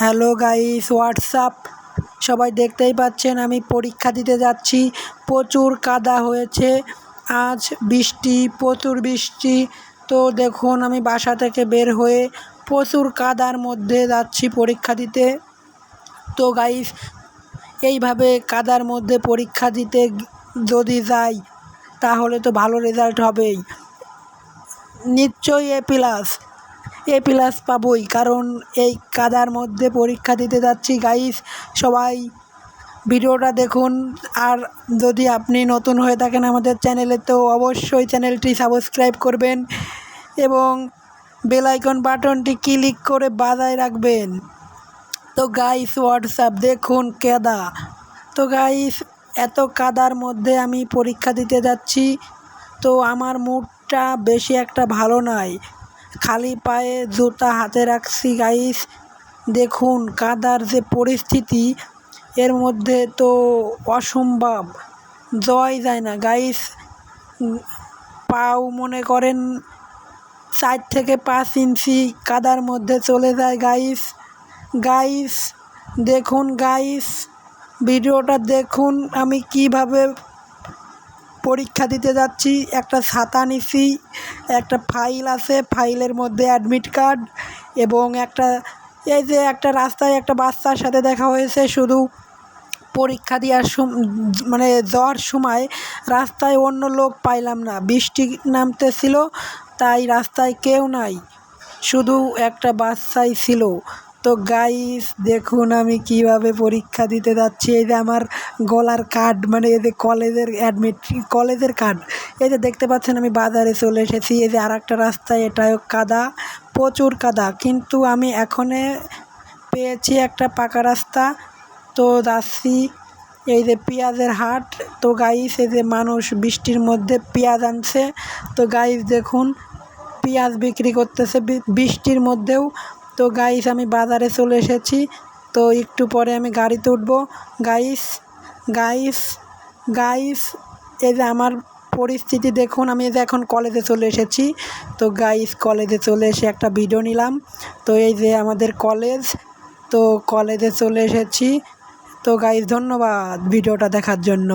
Hello guys WhatsApp সবাই দেখতেই পাচ্ছেন, আমি পরীক্ষা দিতে যাচ্ছি। প্রচুর কাদা হয়েছে। আজ বৃষ্টি, প্রচুর বৃষ্টি। তো দেখুন, আমি বাসা থেকে বের হয়ে প্রচুর কাদার মধ্যে যাচ্ছি পরীক্ষা দিতে। তো গাইস এইভাবে কাদার মধ্যে পরীক্ষা দিতে যদি যাই, তাহলে তো ভালো রেজাল্ট হবেই। নিশ্চয়ই এ প্লাস এ প্লাস পাবই, কারণ এই কাদার মধ্যে পরীক্ষা দিতে যাচ্ছি গাইস সবাই ভিডিওটা দেখুন। আর যদি আপনি নতুন হয়ে থাকেন আমাদের চ্যানেলে, তো অবশ্যই চ্যানেলটি সাবস্ক্রাইব করবেন এবং বেলাইকন বাটনটি ক্লিক করে বাজায় রাখবেন। তো গাইস হোয়াটসঅ্যাপ দেখুন কেদা। তো গাইস এত কাদার মধ্যে আমি পরীক্ষা দিতে যাচ্ছি, তো আমার মুডটা বেশি একটা ভালো নয় খালি পায়ে জুতা হাতে রাখছি গাইস দেখুন কাদার যে পরিস্থিতি, এর মধ্যে তো অসম্ভব। যাওয়াই যায় না গাইস পাও মনে করেন চার থেকে পাঁচ ইঞ্চি কাদার মধ্যে চলে যায় গাইস গাইস দেখুন গাইস ভিডিওটা দেখুন আমি কীভাবে পরীক্ষা দিতে যাচ্ছি। একটা ছাতা নিছি, একটা ফাইল আছে, ফাইলের মধ্যে অ্যাডমিট কার্ড এবং একটা, এই যে একটা রাস্তায় একটা বাচ্চার সাথে দেখা হয়েছে, শুধু পরীক্ষা দেওয়ার মানে যাওয়ার সময় রাস্তায় অন্য লোক পাইলাম না। বৃষ্টি নামতেছিল, তাই রাস্তায় কেউ নাই, শুধু একটা বাচ্চাই ছিল। তো গাইস দেখুন আমি কীভাবে পরীক্ষা দিতে যাচ্ছি। এই যে আমার গলার কার্ড মানে এই যে কলেজের অ্যাডমিট কলেজের কার্ড এই যে দেখতে পাচ্ছেন আমি বাজারে চলে এসেছি। এই যে আর একটা রাস্তায় এটাও কাদা, প্রচুর কাদা। কিন্তু আমি এখনে পেয়েছি একটা পাকা রাস্তা। তো যাচ্ছি এই যে পেঁয়াজের হাট। তো গাইস এই যে মানুষ বৃষ্টির মধ্যে পেঁয়াজ আনছে। তো গাইস দেখুন, পেঁয়াজ বিক্রি করতেছে বৃষ্টির মধ্যেও তো গাইস আমি বাজারে চলে এসেছি। তো একটু পরে আমি গাড়িতে উঠবো। গাইস গাইস গাইস এই যে আমার পরিস্থিতি দেখুন, আমি যে এখন কলেজে চলে এসেছি। তো গাইস কলেজে চলে এসে একটা ভিডিও নিলাম। তো এই যে আমাদের কলেজ তো কলেজে চলে এসেছি। তো গাইস ধন্যবাদ ভিডিওটা দেখার জন্য।